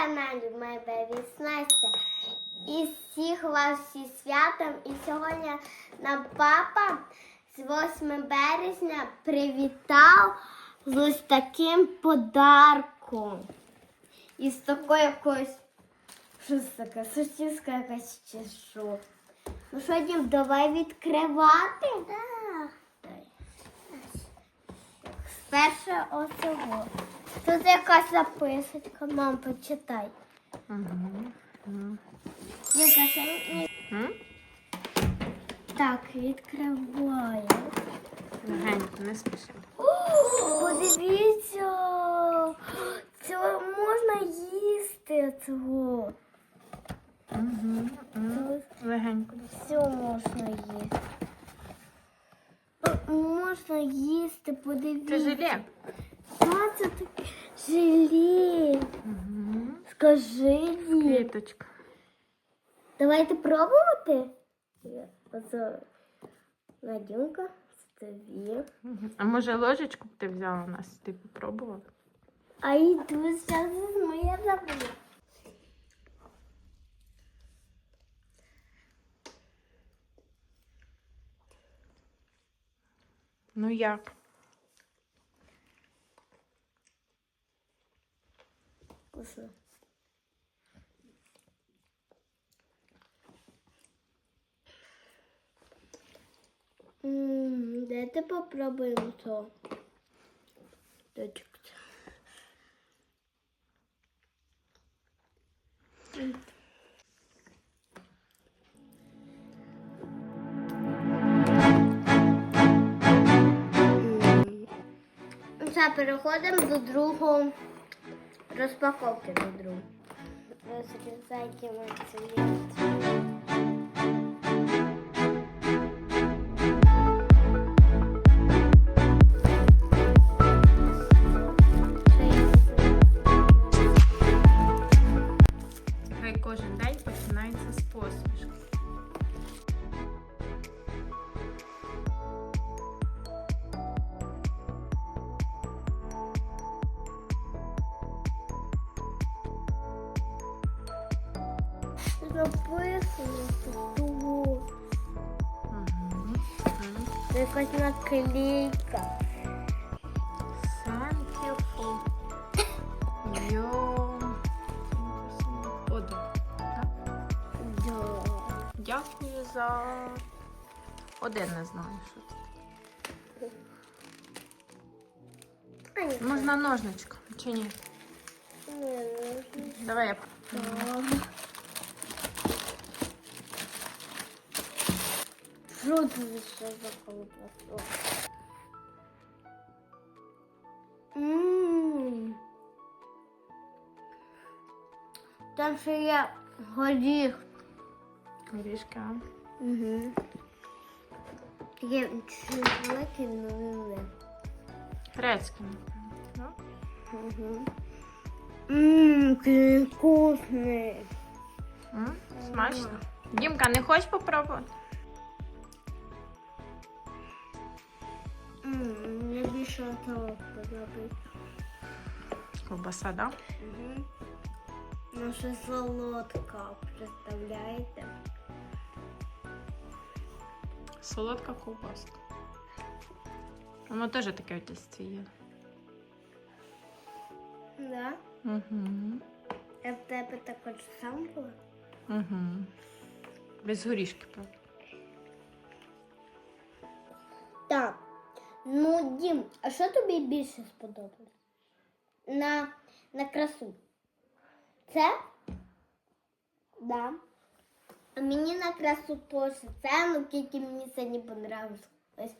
каналі Baby Настя. І всіх вас зі святом. І сьогодні нам папа з 8 березня привітав з ось таким подарком. І з такою якоюсь. Що це таке? Сосиска якась чи що? Ну що, Дім, давай відкривати? Так. Спершу оцього. Тут якась записочка, мам, почитай. Дімка, ще ні. М? Так, відкриваю. Легенько, не спіши. О, Подивіться, цього можна їсти цього. Легенько. Все можна їсти. О, Можна їсти, подивіться. Це желе. Та, це таке желе. Скажи, Дім. Квіточка. Давайте пробувати. Оце Надюнка, тобі. А може ложечку б ти взяла у нас? Ти попробувала? А йду зараз моя забула. Ну як? Вкусно. М, Дайте попробуємо то. Дочек. Все, переходимо до другого розпаковки до мой Розрізаємо Написано тут. Мгм. Це якась наклейка. Thank you for your order. Так? Да. Дякую за один не знаю, що це. А, ні, Можна ножничком чи ні? ні. Давай я. Що це ще за? Там ще є горіх. Горішки. Угу. Грецький, напевно. так? Угу. Ммм, який вкусний. М? Смачно. Дімка, не хочеш попробувати? Мені більше того подобається. Ковбаса, да? Угу. Наша солодка, представляєте? Солодка ковбаска. Воно теж таке в тісті є. Да? Угу. А в тебе також сам було? Угу. Без горішки, правда. Так. Ну, Дім, а що тобі більше сподобалось? На, на красу. Це? Да. А мені на красу теж це, ну тільки мені це не понравилось. Ось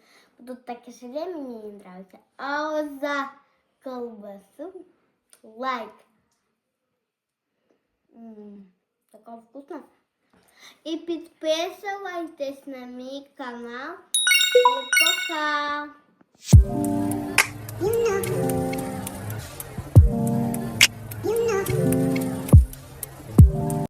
тут таке желе мені не нравиться. А ось за колбасу лайк. Така вкусна. І підписуйтесь на мій канал. Пока. you